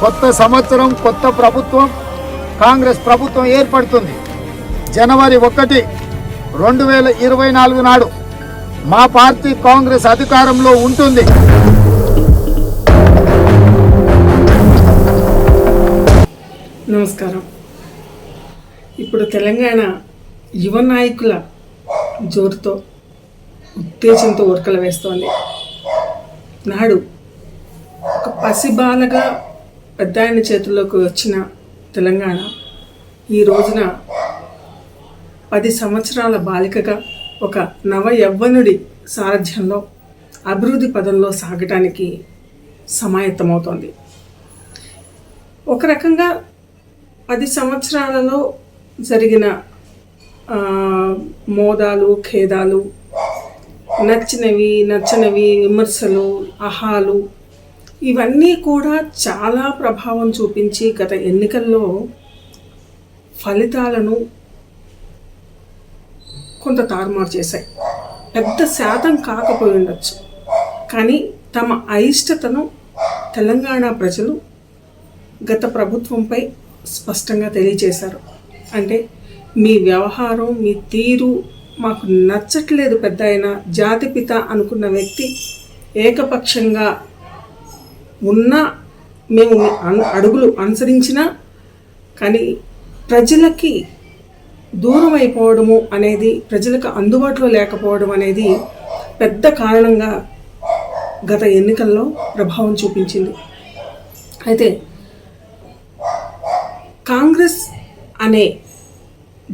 కొత్త సంవత్సరం కొత్త ప్రభుత్వం కాంగ్రెస్ ప్రభుత్వం ఏర్పడుతుంది. జనవరి ఒకటి రెండు వేల ఇరవై నాలుగు నాడు మా పార్టీ కాంగ్రెస్ అధికారంలో ఉంటుంది. నమస్కారం. ఇప్పుడు తెలంగాణ యువ నాయకుల జోరుతో ఉత్తేజంతో ఉరకలు వేస్తోంది. నాడు ఒక పసిబాలగా పెద్ద ఆయన చేతుల్లోకి వచ్చిన తెలంగాణ ఈ రోజున పది సంవత్సరాల బాలికగా ఒక నవ యవ్వనుడి సారథ్యంలో అభివృద్ధి పదంలో సాగటానికి సమాయత్తమవుతోంది. ఒక రకంగా పది సంవత్సరాలలో జరిగిన మోదాలు ఖేదాలు నచ్చినవి నచ్చనివి విమర్శలు అహాలు ఇవన్నీ కూడా చాలా ప్రభావం చూపించి గత ఎన్నికల్లో ఫలితాలను కొంత తారుమారు చేశాయి. పెద్ద శాతం కాకపోయి ఉండొచ్చు. కానీ తమ అయిష్టతను తెలంగాణ ప్రజలు గత ప్రభుత్వంపై స్పష్టంగా తెలియజేశారు అంటే మీ వ్యవహారం మీ తీరు మాకు నచ్చట్లేదు పెద్ద అయిన జాతిపిత అనుకున్న వ్యక్తి ఏకపక్షంగా ఉన్న మేము అన్- అడుగులు అనుసరించినా కానీ ప్రజలకి దూరం అయిపోవడము అనేది ప్రజలకు అందుబాటులో లేకపోవడం అనేది పెద్ద కారణంగా గత ఎన్నికల్లో ప్రభావం చూపించింది. అయితే కాంగ్రెస్ అనే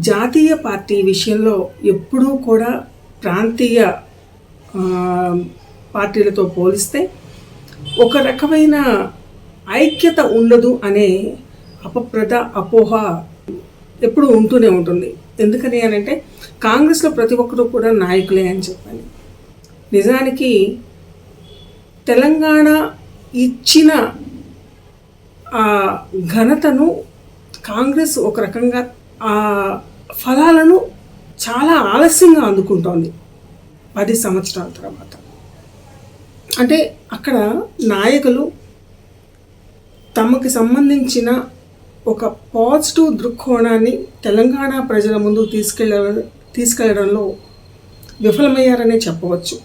జాతీయ పార్టీ విషయంలో ఎప్పుడూ కూడా ప్రాంతీయ పార్టీలతో పోలిస్తే ఒక రకమైన ఐక్యత ఉండదు అనే అపప్రద అపోహ ఎప్పుడు ఉంటూనే ఉంటుంది. ఎందుకని అని అంటే కాంగ్రెస్లో ప్రతి ఒక్కరూ కూడా నాయకులే అని చెప్పాలి. నిజానికి తెలంగాణ ఇచ్చిన ఆ ఘనతను కాంగ్రెస్ ఒక రకంగా ఆ ఫలాలను చాలా ఆలస్యంగా అందుకుంటోంది. పది సంవత్సరాల తర్వాత. అంటే అక్కడ నాయకులు తమకు సంబంధించిన ఒక పాజిటివ్ దృక్కోణాన్ని తెలంగాణ ప్రజల ముందు తీసుకెళ్ళ తీసుకెళ్ళడంలో విఫలమయ్యారనే చెప్పవచ్చు.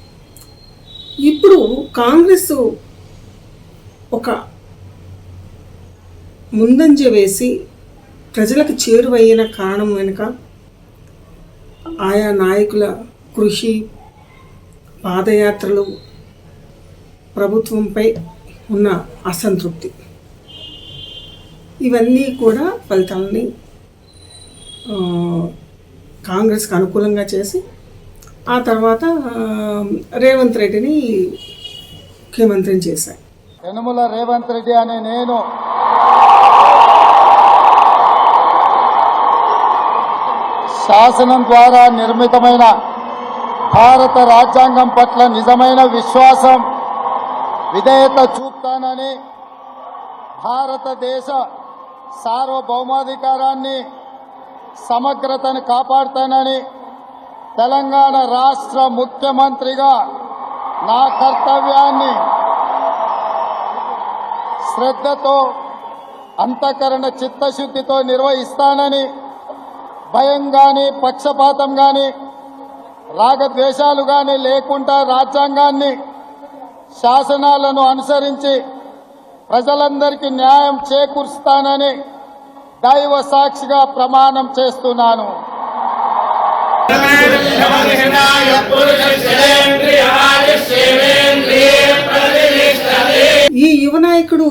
ఇప్పుడు కాంగ్రెస్ ఒక ముందంజ వేసి ప్రజలకు చేరువయ్యిన కారణం వెనుక ఆయా నాయకుల కృషి పాదయాత్రలు ప్రభుత్వంపై ఉన్న అసంతృప్తి. ఇవన్నీ కూడా ఫలితాలని కాంగ్రెస్కి అనుకూలంగా చేసి ఆ తర్వాత రేవంత్ రెడ్డిని ముఖ్యమంత్రిని చేశాయి యనుమల రేవంత్ రెడ్డి అనే నేను. శాసనం ద్వారా నిర్మితమైన భారత రాజ్యాంగం పట్ల నిజమైన విశ్వాసం విధేయత చూపుతానని భారతదేశ సార్వభౌమాధికారాన్ని సమగ్రతను కాపాడుతానని తెలంగాణ రాష్ట్ర ముఖ్యమంత్రిగా నా కర్తవ్యాన్ని శ్రద్ధతో అంతఃకరణ చిత్తశుద్ధితో నిర్వహిస్తానని భయం కానీ పక్షపాతం కానీ రాగద్వేషాలు కానీ లేకుండా రాజ్యాంగాన్ని శాసనాలను అనుసరించి ప్రజలందరికీ న్యాయం చేకూరుస్తానని దైవ సాక్షిగా ప్రమాణం చేస్తున్నాను. ఈ యువ నాయకుడు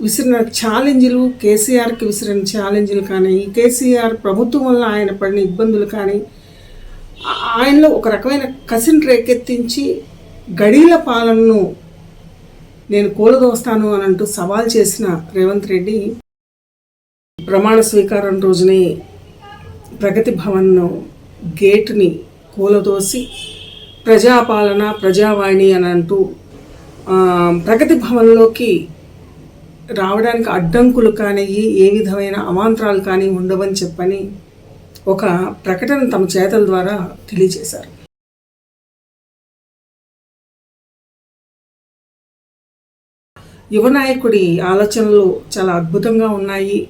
విసిరిన ఛాలెంజ్లు కేసీఆర్కి విసిరిన ఛాలెంజ్లు కానీ కేసీఆర్ ప్రభుత్వం వల్ల ఆయన పడిన ఇబ్బందులు కానీ ఆయనలో ఒక రకమైన కసిని రేకెత్తించి గడీల పాలనను నేను కూలదోస్తాను అని అంటూ సవాల్ చేసిన రేవంత్ రెడ్డి ప్రమాణ స్వీకారం రోజునే ప్రగతి భవన్ గేటుని కూలదోసి ప్రజాపాలన ప్రజావాణి అని అంటూ ప్రగతి భవన్లోకి రావడానికి అడ్డంకులు కానీ ఏ విధమైన అవాంతరాలు కానీ ఉండవని చెప్పని ఒక ప్రకటన తమ చేతల ద్వారా తెలియజేశారు. యువ నాయకుడి ఆలోచనలు చాలా అద్భుతంగా ఉన్నాయి.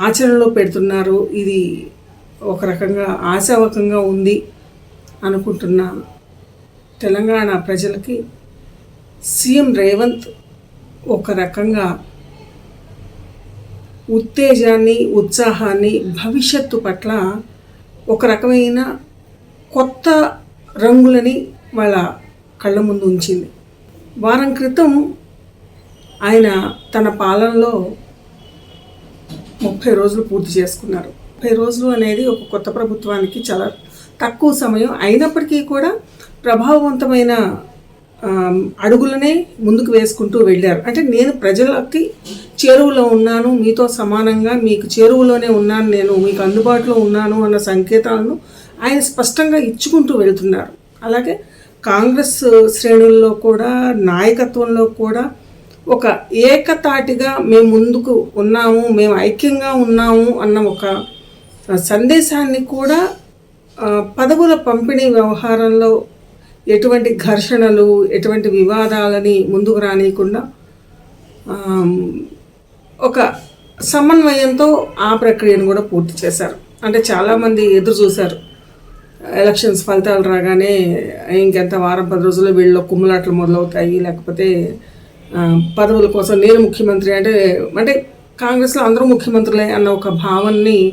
ఆచరణలో పెడుతున్నారు. ఇది ఒక రకంగా ఆశావకంగా ఉంది అనుకుంటున్న. తెలంగాణ ప్రజలకి సీఎం రేవంత్ ఒక రకంగా ఉత్తేజాన్ని ఉత్సాహాన్ని భవిష్యత్తు పట్ల ఒక రకమైన కొత్త రంగులని వాళ్ళ కళ్ళ ముందు ఉంచింది. వారం క్రితం ఆయన తన పాలనలో ముప్పై రోజులు పూర్తి చేసుకున్నారు. ముప్పై రోజులు అనేది ఒక కొత్త ప్రభుత్వానికి చాలా తక్కువ సమయం అయినప్పటికీ కూడా ప్రభావవంతమైన అడుగులనే ముందుకు వేసుకుంటూ వెళ్ళారు. అంటే నేను ప్రజలకి చేరువలో ఉన్నాను మీతో సమానంగా మీకు చేరువలోనే ఉన్నాను నేను మీకు అందుబాటులో ఉన్నాను అన్న సంకేతాలను ఆయన స్పష్టంగా ఇచ్చుకుంటూ వెళ్తున్నారు. అలాగే కాంగ్రెస్ శ్రేణుల్లో కూడా నాయకత్వంలో కూడా ఒక ఏకతాటిగా మేము ముందుకు ఉన్నాము మేము ఐక్యంగా ఉన్నాము అన్న ఒక సందేశాన్ని కూడా పదవుల పంపిణీ వ్యవహారంలో ఎటువంటి ఘర్షణలు ఎటువంటి వివాదాలని ముందుకు రానియకుండా ఒక సమన్వయంతో ఆ ప్రక్రియను కూడా పూర్తి చేశారు. అంటే చాలామంది ఎదురు చూశారు. ఎలక్షన్స్ ఫలితాలు రాగానే ఇంకెంత వారం పది రోజుల్లో వీళ్ళు కుమ్ములాట్లు మొదలవుతాయి లేకపోతే పదవుల కోసం నేను ముఖ్యమంత్రి అంటే అంటే కాంగ్రెస్లో అందరూ ముఖ్యమంత్రులే అన్న ఒక భావనని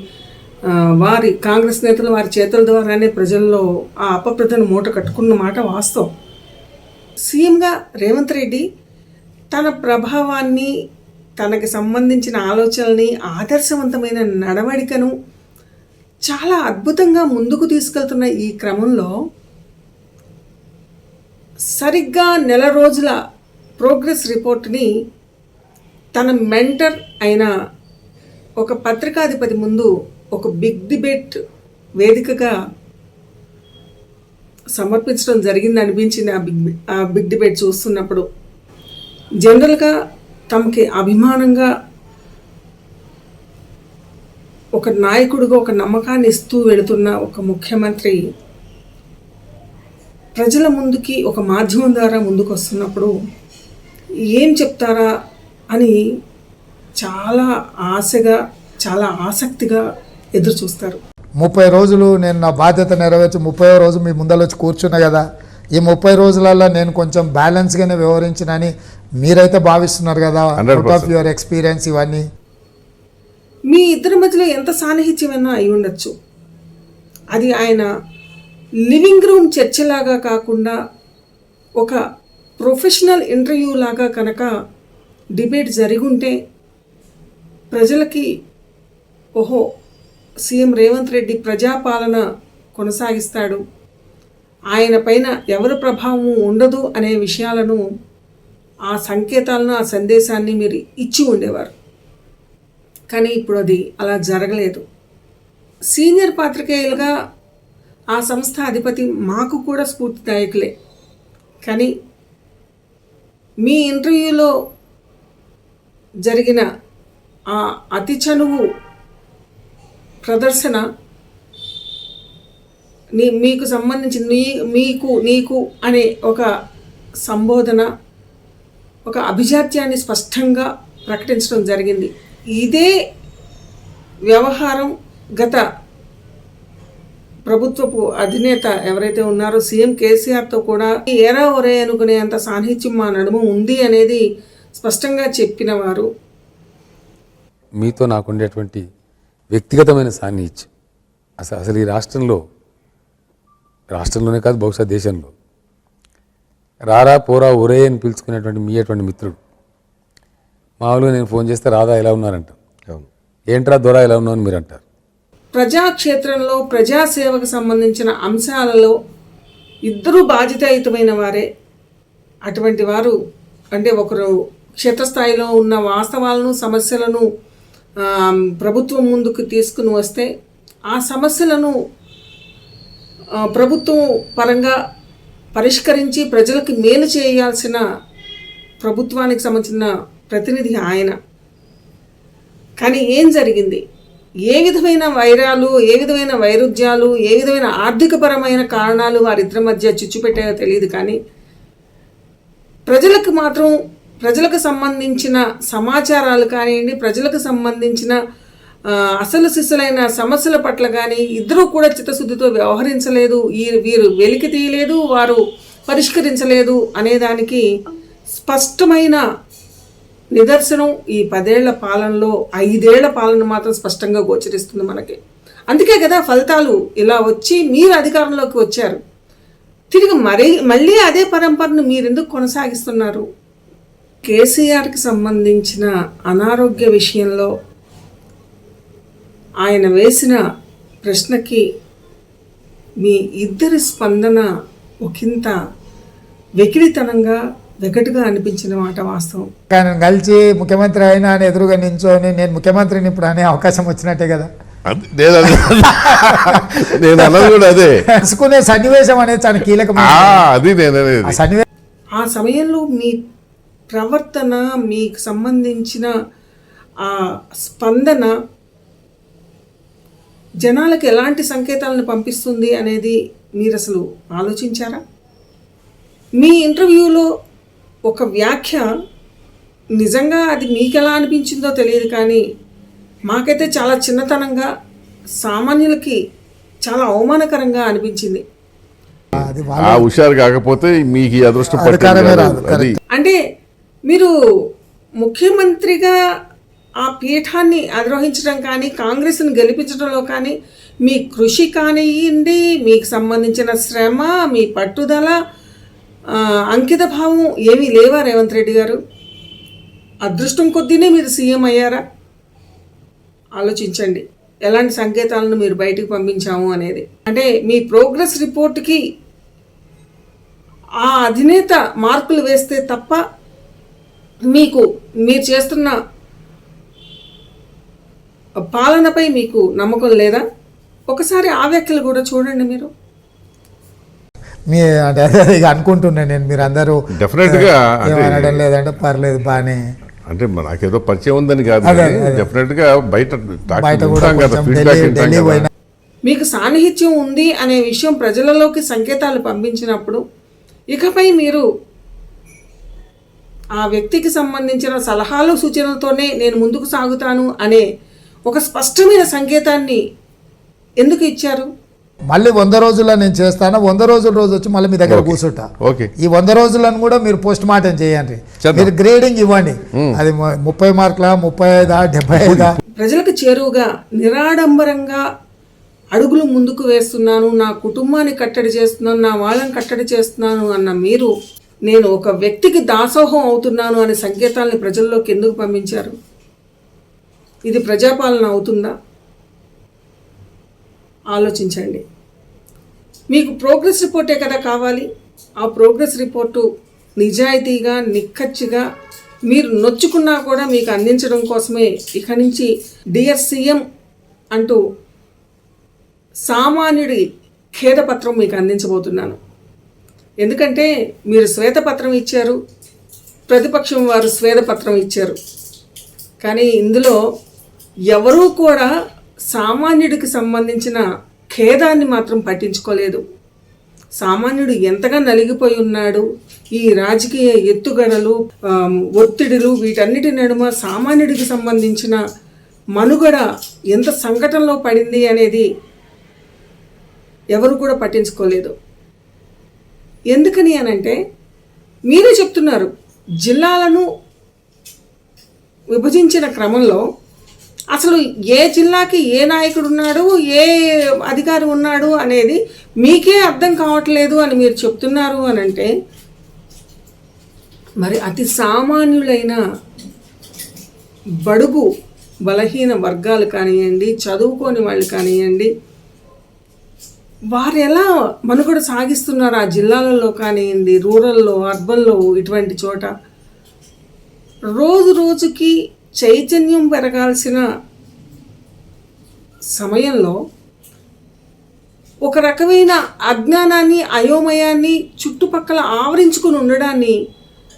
వారి కాంగ్రెస్ నేతలు వారి చేతుల ద్వారానే ప్రజల్లో ఆ అపప్రదను మూట కట్టుకున్న మాట వాస్తవం. సీఎంగా రేవంత్ రెడ్డి తన ప్రభావాన్ని తనకి సంబంధించిన ఆలోచనల్ని ఆదర్శవంతమైన నడవడికను చాలా అద్భుతంగా ముందుకు తీసుకెళ్తున్న ఈ క్రమంలో సరిగ్గా నెల రోజుల ప్రోగ్రెస్ రిపోర్ట్ని తన మెంటర్ అయిన ఒక పత్రికాధిపతి ముందు ఒక బిగ్ డిబేట్ వేదికగా సమర్పించడం జరిగింది అనిపించింది ఆ బిగ్ ఆ బిగ్ డిబేట్ చూస్తున్నప్పుడు. జనరల్గా తమకి అభిమానంగా ఒక నాయకుడిగా ఒక నమ్మకాన్ని ఇస్తూ వెళుతున్న ఒక ముఖ్యమంత్రి ప్రజల ముందుకి ఒక మాధ్యమం ద్వారా ముందుకు వస్తున్నప్పుడు ఏం చెప్తారా అని చాలా ఆశగా చాలా ఆసక్తిగా ఎదురు చూస్తారు. ముప్పై రోజులు నేను నా బాధ్యత నెరవేర్చి ముప్పై రోజు మీ ముందర వచ్చి కూర్చున్నా కదా ఈ ముప్పై రోజులలో నేను కొంచెం బ్యాలెన్స్గానే వ్యవహరించినని మీరైతే భావిస్తున్నారు కదా 100%. అవుట్ ఆఫ్ యువర్ ఎక్స్పీరియన్స్ ఇవన్నీ. మీ ఇద్దరి మధ్యలో ఎంత సాన్నిహిత్యమైనా అయి ఉండొచ్చు. అది ఆయన లివింగ్ రూమ్ చర్చలాగా కాకుండా ఒక ప్రొఫెషనల్ ఇంటర్వ్యూ లాగా కనుక డిబేట్ జరిగుంటే ప్రజలకి ఓహో సీఎం రేవంత్ రెడ్డి ప్రజాపాలన కొనసాగిస్తాడు. ఆయన పైన ఎవరి ప్రభావం ఉండదు అనే విషయాలను ఆ సంకేతాలను ఆ సందేశాన్ని మీరు ఇచ్చి ఉండేవారు. కానీ ఇప్పుడు అది అలా జరగలేదు. సీనియర్ పాత్రికేయులుగా ఆ సంస్థ అధిపతి మాకు కూడా స్ఫూర్తిదాయకులే. కానీ మీ ఇంటర్వ్యూలో జరిగిన ఆ అతి చనువు ప్రదర్శన నీ మీకు సంబంధించి నీ మీకు నీకు అనే ఒక సంబోధన ఒక అభిజాత్యాన్ని స్పష్టంగా ప్రకటించడం జరిగింది. ఇదే వ్యవహారం గత ప్రభుత్వపు అధినేత ఎవరైతే ఉన్నారో సీఎం కేసీఆర్తో కూడా ఏరా ఒరే అనుకునే అంత సాన్నిహిత్యం మా నడుమ ఉంది అనేది స్పష్టంగా చెప్పిన వారు. మీతో నాకు ఉండేటువంటి వ్యక్తిగతమైన సాన్నిహిత్యం. అసలు అసలు ఈ రాష్ట్రంలో రాష్ట్రంలోనే కాదు బహుశా దేశంలో. రారా పోరా ఒరే అని పిలుచుకునేటువంటి మీ అటువంటి మిత్రుడు. మామూలుగా నేను ఫోన్ చేస్తే రాధా ఎలా ఉన్నారంటారు ఏంట్రా దొర ఎలా ఉన్నావు అని మీరు అంటారు ప్రజాక్షేత్రంలో ప్రజాసేవకు సంబంధించిన అంశాలలో ఇద్దరూ బాధ్యతాయుతమైన వారే. అటువంటి వారు అంటే ఒకరు క్షేత్రస్థాయిలో ఉన్న వాస్తవాలను సమస్యలను ప్రభుత్వం ముందుకు తీసుకుని వస్తే ఆ సమస్యలను ప్రభుత్వం పరంగా పరిష్కరించి ప్రజలకు మేలు చేయాల్సిన ప్రభుత్వానికి సంబంధించిన ప్రతినిధి ఆయన. కానీ ఏం జరిగింది? ఏ విధమైన వైరాలు ఏ విధమైన వైరుధ్యాలు ఏ విధమైన ఆర్థికపరమైన కారణాలు వారిద్దరి మధ్య చిచ్చు పెట్టాయో తెలియదు కానీ ప్రజలకు మాత్రం ప్రజలకు సంబంధించిన సమాచారాలు కానివ్వండి ప్రజలకు సంబంధించిన అసలు సిసలైన సమస్యల పట్ల కానీ ఇద్దరూ కూడా చిత్తశుద్ధితో వ్యవహరించలేదు. ఈ వీరు వెలికి తీయలేదు వారు పరిష్కరించలేదు అనేదానికి స్పష్టమైన నిదర్శనం ఈ పదేళ్ళ పాలనలో ఐదేళ్ళ పాలన మాత్రం స్పష్టంగా గోచరిస్తుంది మనకి. అందుకే కదా ఫలితాలు ఇలా వచ్చి మీరు అధికారంలోకి వచ్చారు. తిరిగి మరీ మళ్ళీ అదే పరంపరను మీరెందుకు కొనసాగిస్తున్నారు? కేసీఆర్కి సంబంధించిన అనారోగ్య విషయంలో ఆయన వేసిన ప్రశ్నకి మీ ఇద్దరి స్పందన ఒకంత వెకిలితనంగా వెగటుగా అనిపించిన మాట వాస్తవం. ఆయన కలిసి ముఖ్యమంత్రి అయినా అని ఎదురుగా నించొని నేను ముఖ్యమంత్రిని ఇప్పుడు అనే అవకాశం వచ్చినట్టే కదా. అది- నేను అది- నేను అన్నది కూడా అదే. తెలుసుకునే సన్నివేశం అనేది చాలా ఆ, కీలకమైన అది నేను ఆ అనేది సన్నివేశం ఆ సమయంలో మీ ప్రవర్తన మీకు సంబంధించిన ఆ స్పందన జనాలకు ఎలాంటి సంకేతాలను పంపిస్తుంది అనేది మీరు అసలు ఆలోచించారా? మీ ఇంటర్వ్యూలో ఒక వ్యాఖ్య నిజంగా అది మీకు ఎలా అనిపించిందో తెలియదు కానీ మాకైతే చాలా చిన్నతనంగా సామాన్యులకి చాలా అవమానకరంగా అనిపించింది. అది ఆ హుషారు కాకపోతే మీకు అదృష్టం అంటే మీరు ముఖ్యమంత్రిగా ఆ పీఠాన్ని అధిరోహించడం కానీ కాంగ్రెస్ను గెలిపించడంలో కానీ మీ కృషి కానివ్వండి మీకు సంబంధించిన శ్రమ మీ పట్టుదల అంకిత భావం ఏమీ లేవా రేవంత్ రెడ్డి గారు? అదృష్టం కొద్దీనే మీరు సీఎం అయ్యారా? ఆలోచించండి. ఎలాంటి సంకేతాలను మీరు బయటికి పంపించాము అనేది. అంటే మీ ప్రోగ్రెస్ రిపోర్ట్కి ఆ అధినేత మార్కులు వేస్తే తప్ప మీకు మీరు చేస్తున్న పాలనపై మీకు నమ్మకం లేదా? ఒకసారి ఆ వ్యాఖ్యలు కూడా చూడండి మీరు. మీ అంటే అదే ఇక అనుకుంటున్నా నేను మీరు అందరూ Definite గా అంటే- ఏమనడం లేదంటే పర్లేదు బాగానే అంటే నాకేదో పరిచయం ఉందని కాదు అదే, కానీ అదే. డెఫినెట్గా బయట బయట కూడా మీకు సాన్నిహిత్యం ఉంది అనే విషయం ప్రజలలోకి సంకేతాలు పంపించినప్పుడు ఇకపై మీరు ఆ వ్యక్తికి సంబంధించిన సలహాలు సూచనలతోనే నేను ముందుకు సాగుతాను అనే ఒక స్పష్టమైన సంకేతాన్ని ఎందుకు ఇచ్చారు? మళ్ళీ వంద రోజుల్లో నేను చేస్తాను? వంద రోజుల రోజు వచ్చి మళ్ళీ మీ దగ్గర కూర్చుంటా? ఓకే. ఈ వంద రోజులను కూడా మీరు పోస్ట్ మార్టం చేయండి. మీరు గ్రేడింగ్ ఇవ్వండి. అది ముప్పై మార్కుల ముప్పై ఐదా డెబ్బై ఐదా? ప్రజలకు చేరువుగా నిరాడంబరంగా అడుగులు ముందుకు వేస్తున్నాను నా కుటుంబాన్ని కట్టడి చేస్తున్నాను నా వాళ్ళని కట్టడి చేస్తున్నాను అన్న మీరు నేను ఒక వ్యక్తికి దాసోహం అవుతున్నాను అనే సంకేతాలని ప్రజల్లోకి ఎందుకు పంపించారు? ఇది ప్రజాపాలన అవుతుందా? ఆలోచించండి. మీకు ప్రోగ్రెస్ రిపోర్టే కదా కావాలి? ఆ ప్రోగ్రెస్ రిపోర్టు నిజాయితీగా నిక్కచ్చిగా మీరు నొచ్చుకున్నా కూడా మీకు అందించడం కోసమే ఇక నుంచి డియర్ సీఎం అంటూ సామాన్యుడి ఖేదపత్రం మీకు అందించబోతున్నాను. ఎందుకంటే మీరు శ్వేతపత్రం ఇచ్చారు ప్రతిపక్షం వారు శ్వేతపత్రం ఇచ్చారు. కానీ ఇందులో ఎవరూ కూడా సామాన్యుడికి సంబంధించిన ఖేదాన్ని మాత్రం పట్టించుకోలేదు. సామాన్యుడు ఎంతగా నలిగిపోయి ఉన్నాడు ఈ రాజకీయ ఎత్తుగడలు ఒత్తిడులు వీటన్నిటి నడుమ సామాన్యుడికి సంబంధించిన మనుగడ ఎంత సంకటంలో పడింది అనేది ఎవరు కూడా పట్టించుకోలేదు. ఎందుకని అనంటే మీరే చెప్తున్నారు జిల్లాలను విభజించిన క్రమంలో అసలు ఏ జిల్లాకి ఏ నాయకుడు ఉన్నాడు ఏ అధికారి ఉన్నాడు అనేది మీకే అర్థం కావట్లేదు అని మీరు చెప్తున్నారు అని అంటే మరి అతి సామాన్యులైన బడుగు బలహీన వర్గాలు కానివ్వండి చదువుకోని వాళ్ళు కానివ్వండి వారు ఎలా మనుగడ సాగిస్తున్నారు ఆ జిల్లాలలో కానివ్వండి రూరల్లో అర్బన్లో ఇటువంటి చోట? రోజు రోజుకి చైతన్యం పెరగాల్సిన సమయంలో ఒక రకమైన అజ్ఞానాన్ని అయోమయాన్ని చుట్టుపక్కల ఆవరించుకుని ఉండడాన్ని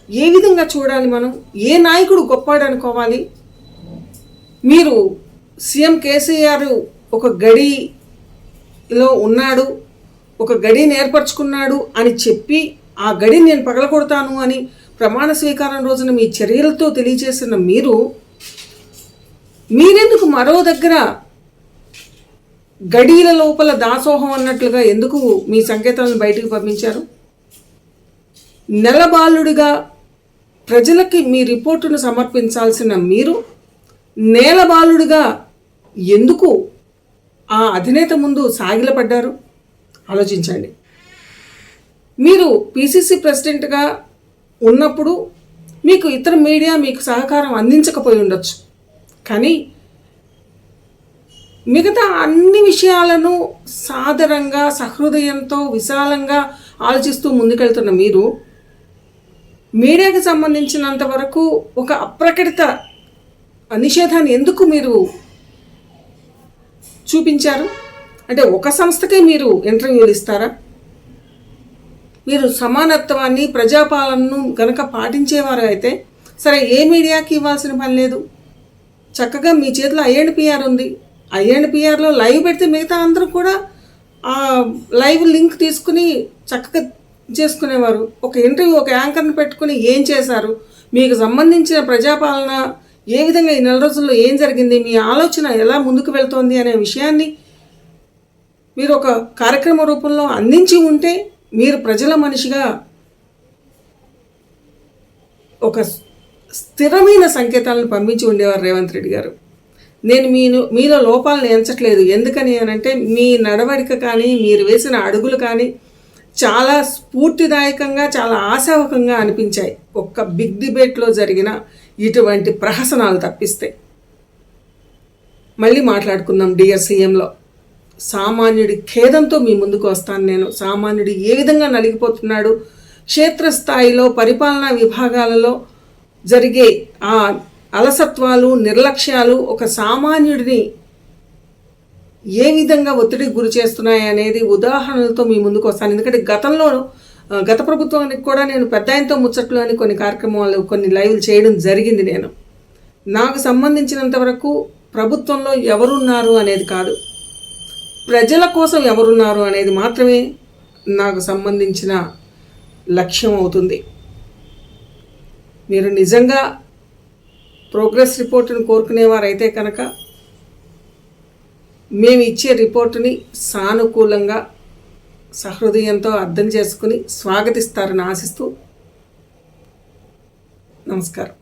ఏ విధంగా చూడాలి మనం? ఏ నాయకుడు గొప్పాడు అనుకోవాలి? మీరు సీఎం కేసీఆర్ ఒక గడిలో ఉన్నాడు ఒక గడిని ఏర్పరచుకున్నాడు అని చెప్పి ఆ గడిని నేను పగలగొడతాను అని ప్రమాణ స్వీకారం రోజున మీ చర్యలతో తెలియజేసిన మీరు మీరెందుకు మరో దగ్గర గడీల లోపల దాసోహం అన్నట్లుగా ఎందుకు మీ సంకేతాలను బయటకు పంపించారు? నెలబాలుడిగా ప్రజలకి మీ రిపోర్టును సమర్పించాల్సిన మీరు నేలబాలుడిగా ఎందుకు ఆ అధినేత ముందు సాగిలపడ్డారు? ఆలోచించండి. మీరు పిసిసి ప్రెసిడెంట్గా ఉన్నప్పుడు మీకు ఇతర మీడియా మీకు సహకారం అందించకపోయి ఉండొచ్చు. కానీ మిగతా అన్ని విషయాలను సాదరంగా సహృదయంతో విశాలంగా ఆలోచిస్తూ ముందుకెళ్తున్న మీరు మీడియాకి సంబంధించినంత వరకు ఒక అప్రకటిత నిషేధాన్ని ఎందుకు మీరు చూపించారు? అంటే ఒక సంస్థకే మీరు ఇంటర్వ్యూలు ఇస్తారా? మీరు సమానత్వాన్ని ప్రజాపాలనను గనక పాటించేవారు అయితే సరే ఏ మీడియాకి ఇవ్వాల్సిన పని లేదు. చక్కగా మీ చేతిలో ఐఎన్పిఆర్ ఉంది. ఐఎన్పిఆర్లో లైవ్ పెడితే మిగతా అందరూ కూడా ఆ లైవ్ లింక్ తీసుకుని చక్కగా చేసుకునేవారు. ఒక ఇంటర్వ్యూ ఒక యాంకర్ని పెట్టుకుని ఏం చేశారు మీకు సంబంధించిన ప్రజాపాలన ఏ విధంగా ఈ నెల రోజుల్లో ఏం జరిగింది మీ ఆలోచన ఎలా ముందుకు వెళ్తోంది అనే విషయాన్ని మీరు ఒక కార్యక్రమ రూపంలో అందించి ఉంటే మీరు ప్రజల మనిషిగా ఒక స్థిరమైన సంకేతాలను పంపించి ఉండేవారు రేవంత్ రెడ్డి గారు. నేను మీను మీలో లోపాలను ఎంచట్లేదు. ఎందుకని అనంటే మీ నడవడిక కానీ మీరు వేసిన అడుగులు కానీ చాలా స్ఫూర్తిదాయకంగా చాలా ఆశావకంగా అనిపించాయి. ఒక్క బిగ్ డిబేట్లో జరిగిన ఇటువంటి ప్రహసనాలు తప్పిస్తే. మళ్ళీ మాట్లాడుకుందాం డియర్ సీఎంలో. సామాన్యుడి ఖేదంతో మీ ముందుకు వస్తాను నేను. సామాన్యుడు ఏ విధంగా నలిగిపోతున్నాడు? క్షేత్రస్థాయిలో పరిపాలనా విభాగాలలో జరిగే ఆ అలసత్వాలు నిర్లక్ష్యాలు ఒక సామాన్యుడిని ఏ విధంగా ఒత్తిడికి గురి చేస్తున్నాయి అనేది ఉదాహరణలతో మీ ముందుకు వస్తాను. ఎందుకంటే గతంలో గత ప్రభుత్వానికి కూడా నేను పెద్ద ఆయనతో ముచ్చట్లు అని కొన్ని కార్యక్రమాలు కొన్ని లైవ్లు చేయడం జరిగింది నేను. నాకు సంబంధించినంత వరకు ప్రభుత్వంలో ఎవరున్నారు అనేది కాదు. ప్రజల కోసం ఎవరున్నారు అనేది మాత్రమే నాకు సంబంధించిన లక్ష్యం అవుతుంది. మీరు నిజంగా ప్రోగ్రెస్ రిపోర్టును కోరుకునేవారైతే కనుక మేము ఇచ్చే రిపోర్టుని సానుకూలంగా సహృదయంతో అర్థం చేసుకుని స్వాగతిస్తారని ఆశిస్తూ నమస్కారం.